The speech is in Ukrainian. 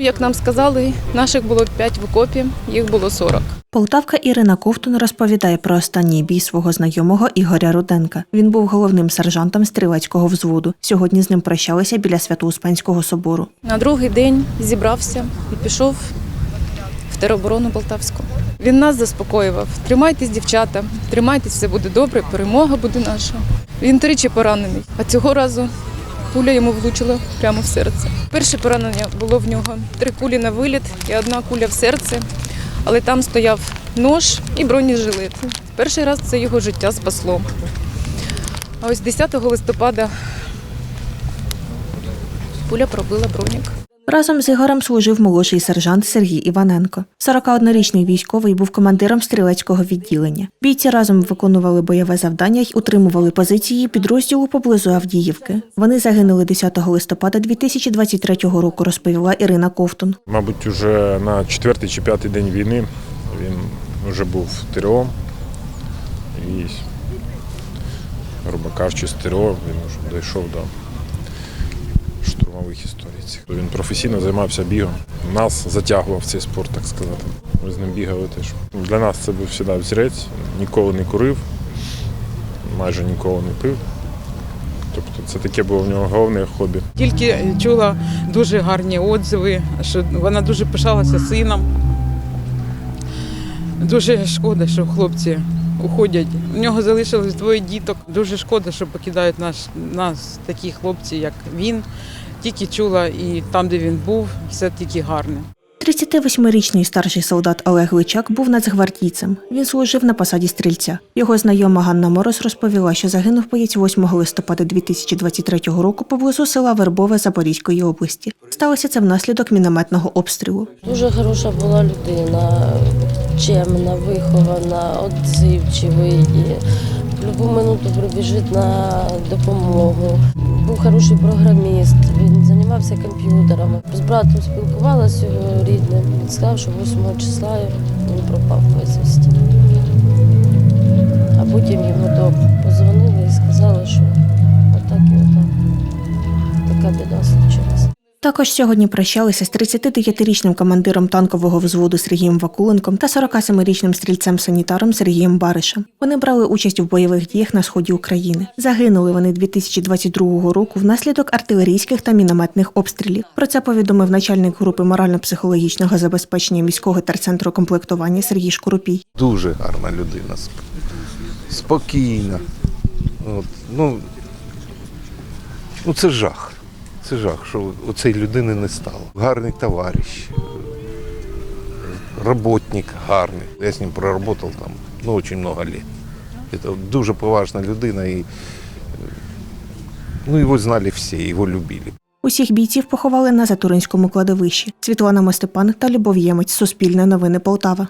Як нам сказали, наших було 5 в окопі, їх було 40. Полтавка Ірина Ковтун розповідає про останній бій свого знайомого Ігоря Руденка. Він був головним сержантом стрілецького взводу. Сьогодні з ним прощалися біля Свято-Успенського собору. На другий день зібрався і пішов в тероборону Полтавську. Він нас заспокоював. Тримайтесь, дівчата, тримайтесь, все буде добре, перемога буде наша. Він тричі поранений, а цього разу куля йому влучила прямо в серце. Перше поранення було в нього три кулі на виліт і одна куля в серце, але там стояв нож і бронежилет. Перший раз це його життя спасло. А ось 10 листопада куля пробила бронік. Разом з Ігорем служив молодший сержант Сергій Іваненко. 41-річний військовий був командиром стрілецького відділення. Бійці разом виконували бойове завдання й утримували позиції підрозділу поблизу Авдіївки. Вони загинули 10 листопада 2023 року, розповіла Ірина Ковтун. Мабуть, уже на четвертий чи п'ятий день війни він вже був ТРО. І, грубо кажучи, з ТРО він вже дійшов до штурмових історій. Він професійно займався бігом. Нас затягував цей спорт, так сказати. Ми з ним бігали теж. Для нас це був завжди взірець. Ніколи не курив, майже ніколи не пив. Тобто це таке було в нього головне хобі. Тільки чула дуже гарні отзиви, що вона дуже пишалася сином. Дуже шкода, що хлопці уходять. У нього залишилось двоє діток. Дуже шкода, що покидають наш, нас такі хлопці, як він. Тільки чула і там, де він був, все тільки гарне. 38-річний старший солдат Олег Личак був нацгвардійцем. Він служив на посаді стрільця. Його знайома Ганна Мороз розповіла, що загинув боєць 8 листопада 2023 року поблизу села Вербове Запорізької області. Сталося це внаслідок мінометного обстрілу. Дуже хороша була людина, чемна, вихована, отзивчивий. І в будь-яку минуту прибіжить на допомогу. Був хороший програміст, він займався комп'ютерами. З братом спілкувалася його рідним. Він сказав, що 8 числа він пропав безвісті. А потім йому до Також сьогодні прощалися з 39-річним командиром танкового взводу Сергієм Вакуленком та 47-річним стрільцем-санітаром Сергієм Баришем. Вони брали участь у бойових діях на сході України. Загинули вони 2022 року внаслідок артилерійських та мінометних обстрілів. Про це повідомив начальник групи морально-психологічного забезпечення міського терцентру комплектування Сергій Шкурупій. Дуже гарна людина, спокійна. От, ну, ну, це жах. Це жах, що у цієї людини не стало. Гарний товариш, роботник гарний. Я з ним проработав там ну, дуже багато років. Це дуже поважна людина і ну, його знали всі, його любили. Усіх бійців поховали на Затуринському кладовищі. Світлана Мостепан та Любов Ємець. Суспільне новини Полтава.